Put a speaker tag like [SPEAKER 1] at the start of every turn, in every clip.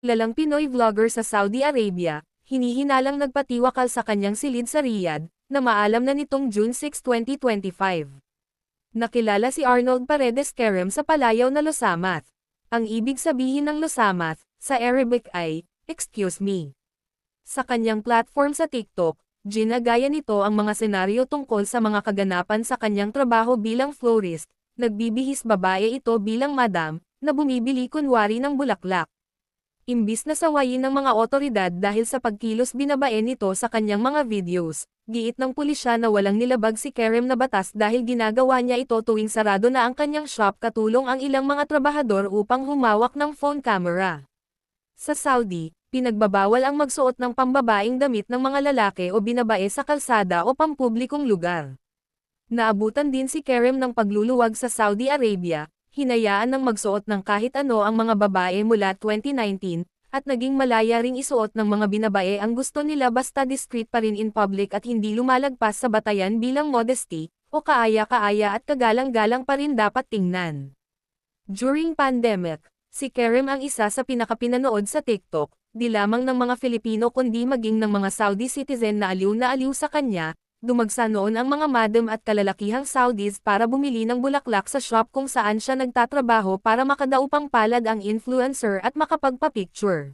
[SPEAKER 1] Lalang Pinoy vlogger sa Saudi Arabia, hinihinalang nagpatiwakal sa kanyang silid sa Riyadh, na maalam na nitong June 6, 2025. Nakilala si Arnold Paredes Kerem sa palayaw na Losamath. Ang ibig sabihin ng Losamath, sa Arabic ay, excuse me. Sa kanyang platform sa TikTok, ginagaya nito ang mga senaryo tungkol sa mga kaganapan sa kanyang trabaho bilang florist, nagbibihis babae ito bilang madam, na bumibili kunwari ng bulaklak. Imbis na sawayin ng mga otoridad dahil sa pagkilos binabae nito sa kanyang mga videos, giit ng pulisya na walang nilabag si Kerem na batas dahil ginagawa niya ito tuwing sarado na ang kanyang shop katulong ang ilang mga trabahador upang humawak ng phone camera. Sa Saudi, pinagbabawal ang magsuot ng pambabaing damit ng mga lalaki o binabae sa kalsada o pampublikong lugar. Naabutan din si Kerem ng pagluluwag sa Saudi Arabia, hinayaan ng magsuot ng kahit ano ang mga babae mula 2019, at naging malaya ring isuot ng mga binabae ang gusto nila basta discreet pa rin in public at hindi lumalagpas sa batayan bilang modesty, o kaaya-kaaya at kagalang-galang pa rin dapat tingnan. During pandemic, si Kerem ang isa sa pinakapinanood sa TikTok, di lamang ng mga Filipino kundi maging ng mga Saudi citizen na aliw na aliw sa kanya, dumagsa noon ang mga madam at kalalakihang Saudis para bumili ng bulaklak sa shop kung saan siya nagtatrabaho para makadaupang palad ang influencer at makapagpa-picture.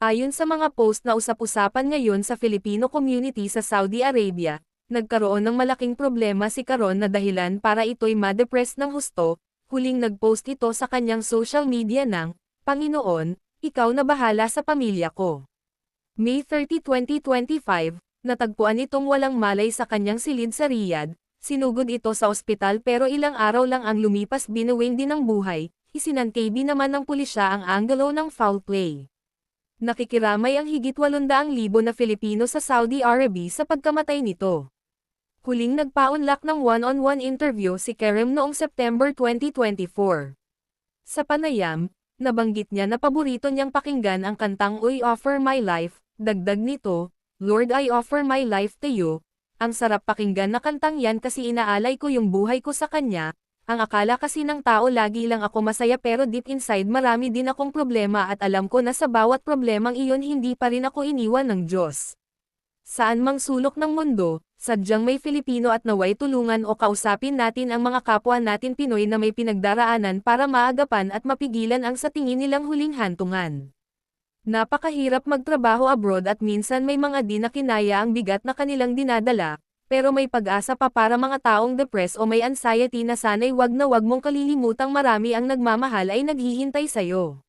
[SPEAKER 1] Ayon sa mga post na usap-usapan ngayon sa Filipino community sa Saudi Arabia, nagkaroon ng malaking problema si Karon na dahilan para ito'y madepress ng husto, huling nagpost ito sa kanyang social media ng, Panginoon, ikaw na bahala sa pamilya ko. May 30, 2025, natagpuan itong walang malay sa kanyang silid sa Riyadh, sinugod ito sa ospital pero ilang araw lang ang lumipas binuwing din ng buhay, isinangkb naman ng pulisya ang angulo ng foul play. Nakikiramay ang higit 800,000 na Filipino sa Saudi Arabia sa pagkamatay nito. Huling nagpaunlak ng one-on-one interview si Kerem noong September 2024. Sa panayam, nabanggit niya na paborito niyang pakinggan ang kantang Uy Offer My Life, dagdag nito, Lord I offer my life to you, ang sarap pakinggan na kantang yan kasi inaalay ko yung buhay ko sa kanya, ang akala kasi ng tao lagi lang ako masaya pero deep inside marami din akong problema at alam ko na sa bawat problemang iyon hindi pa rin ako iniwan ng Diyos. Saan mang sulok ng mundo, sadyang may Filipino at naway tulungan o kausapin natin ang mga kapwa natin Pinoy na may pinagdaraanan para maagapan at mapigilan ang sa tingin nilang huling hantungan. Napakahirap magtrabaho abroad at minsan may mga di na kinaya ang bigat na kanilang dinadala, pero may pag-asa pa para mga taong depressed o may anxiety na sana'y wag na wag mong kalilimutang marami ang nagmamahal ay naghihintay sa'yo.